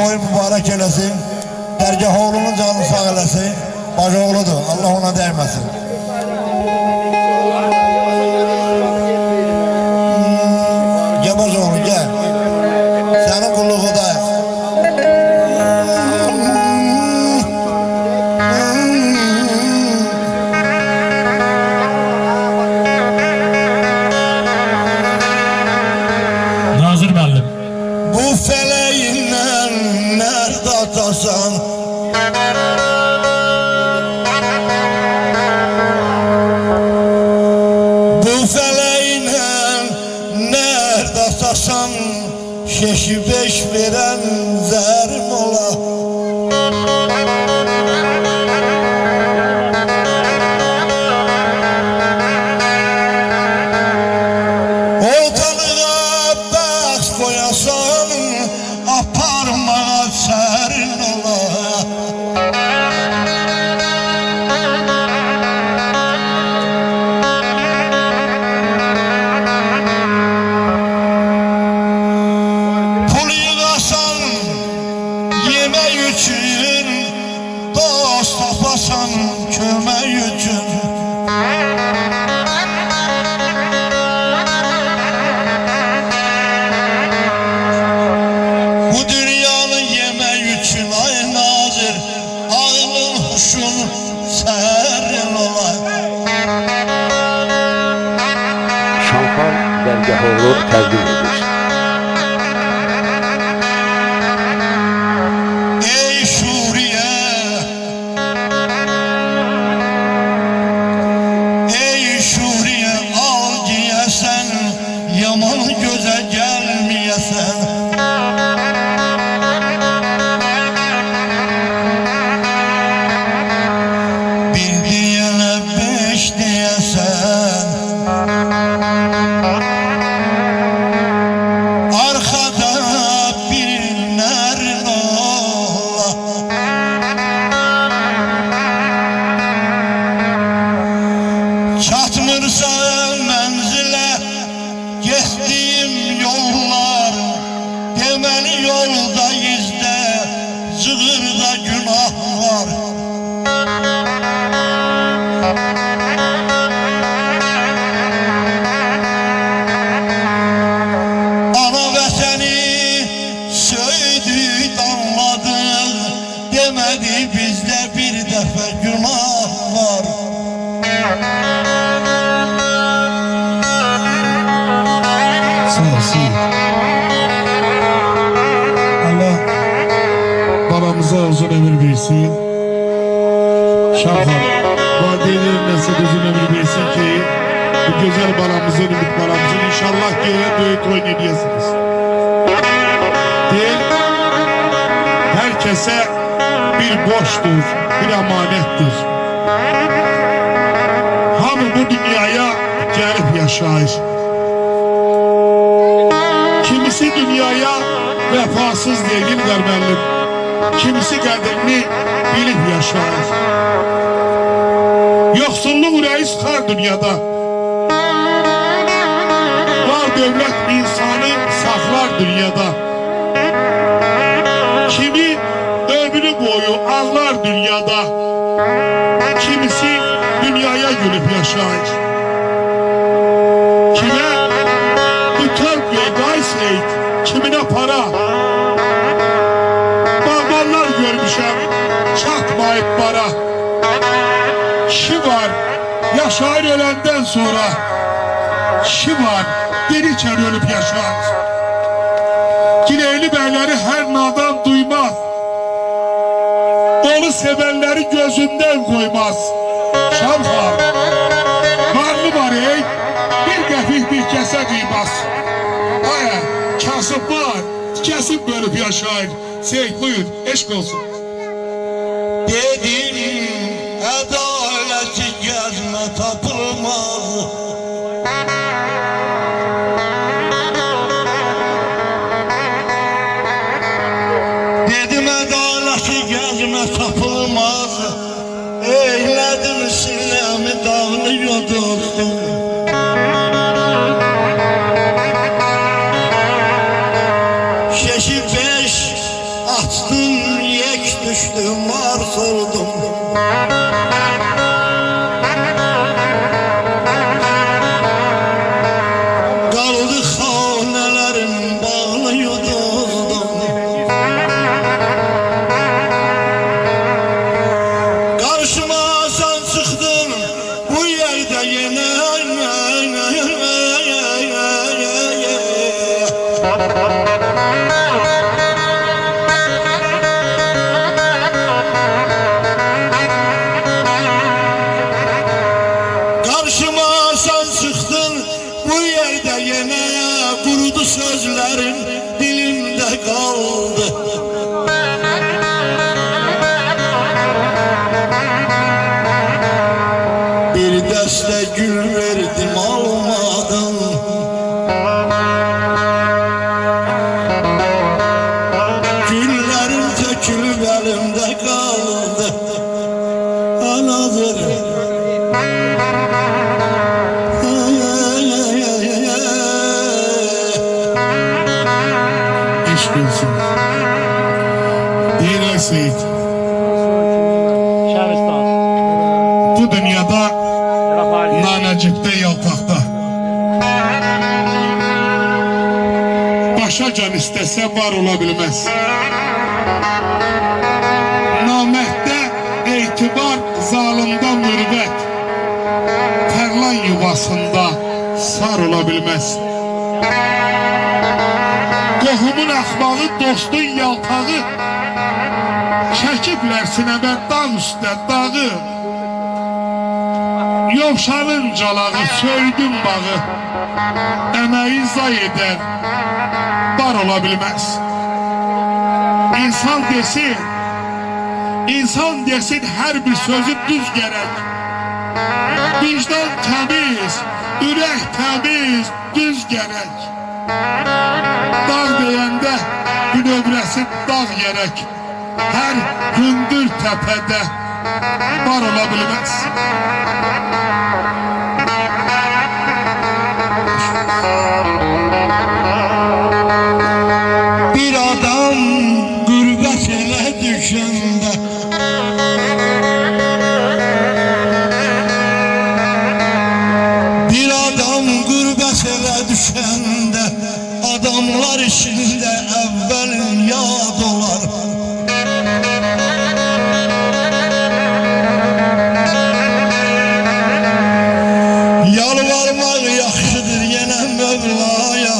toyu mübarek eləsin. Dərgah oğlunun canını sağ eləsin. Bacı oğludur. Allah ona dəyməsin. Feleğinden nerede atasan Şeşi beş veren zerim Şampan Dərgaholu təqdim edir. Babamıza uzun ömür versin. Şamhan, valideynlerine size uzun ömür versin ki bu güzel balamızın, ümit balamızın inşallah göğe büyük oynayasınız. Değil, herkese bir borçtur, bir emanettir. Hamı bu dünyaya gelip yaşayır. Kimisi dünyaya vefasız değildir müəllim. Kimisi qədrini bilib yaşayır. Yoxsulluq ürəyi sıxar dünyada. Var dövlət insanı saxlar dünyada. Kimi ömrü boyu ağlar dünyada. Kimisi dünyaya gülüb yaşayır. Çatmayıp para Kişi var, yaşayır ölenden sonra. Kişi var, diriçen ölüp yaşar. Gileyli beyleri her nadan duymaz. Onu sevenleri gözünden koymaz. Şamhan Varlı var ey Bir qəpik bir kəsə qiymaz Aya kasıb var Kəsib bölüb yaşayır Seyit buyur eşq olsun Açtım yek düştüm mars oldum yerde yine Kurudu sözlerin Nanecikte yaltakta. Başa can istese var olabilmez. Namehde etibar zalimden mürvet. Terlan yuvasında sar olabilmez. Qohumun axmağı, dostun yaltağı Çəkiblər sinəmə dağ üstə dağı Yovşanın calağı, söydüm bağı. Əməyi zay edən bar ola bilməz. İnsan desin İnsan desin hər bir sözü düz gərək. Vicdan təmiz, ürək təmiz, düz gərək. Dağ deyəndə günövrəsi dağ gərək. Hər hündür təpədə var ola bilməz İçinde evvel yad olar. Yalvarmak yaxşıdır yenə Mövlaya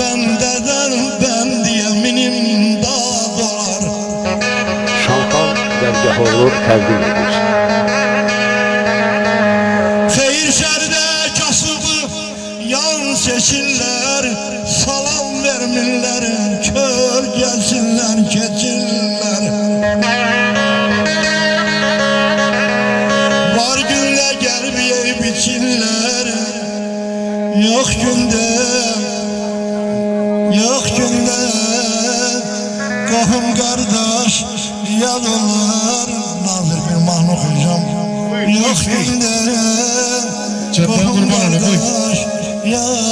Bəndədən bəndiyə minim dad olar. Şampan dərgahı təqdim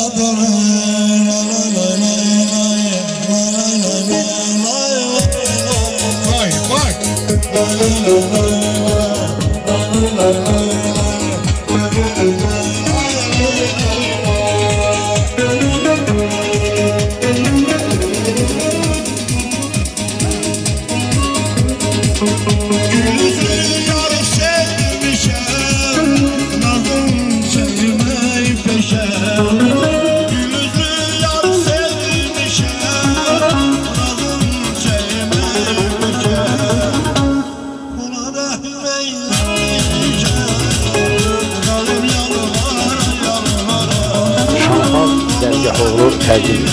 yad olar Şampan dərgahı təqdim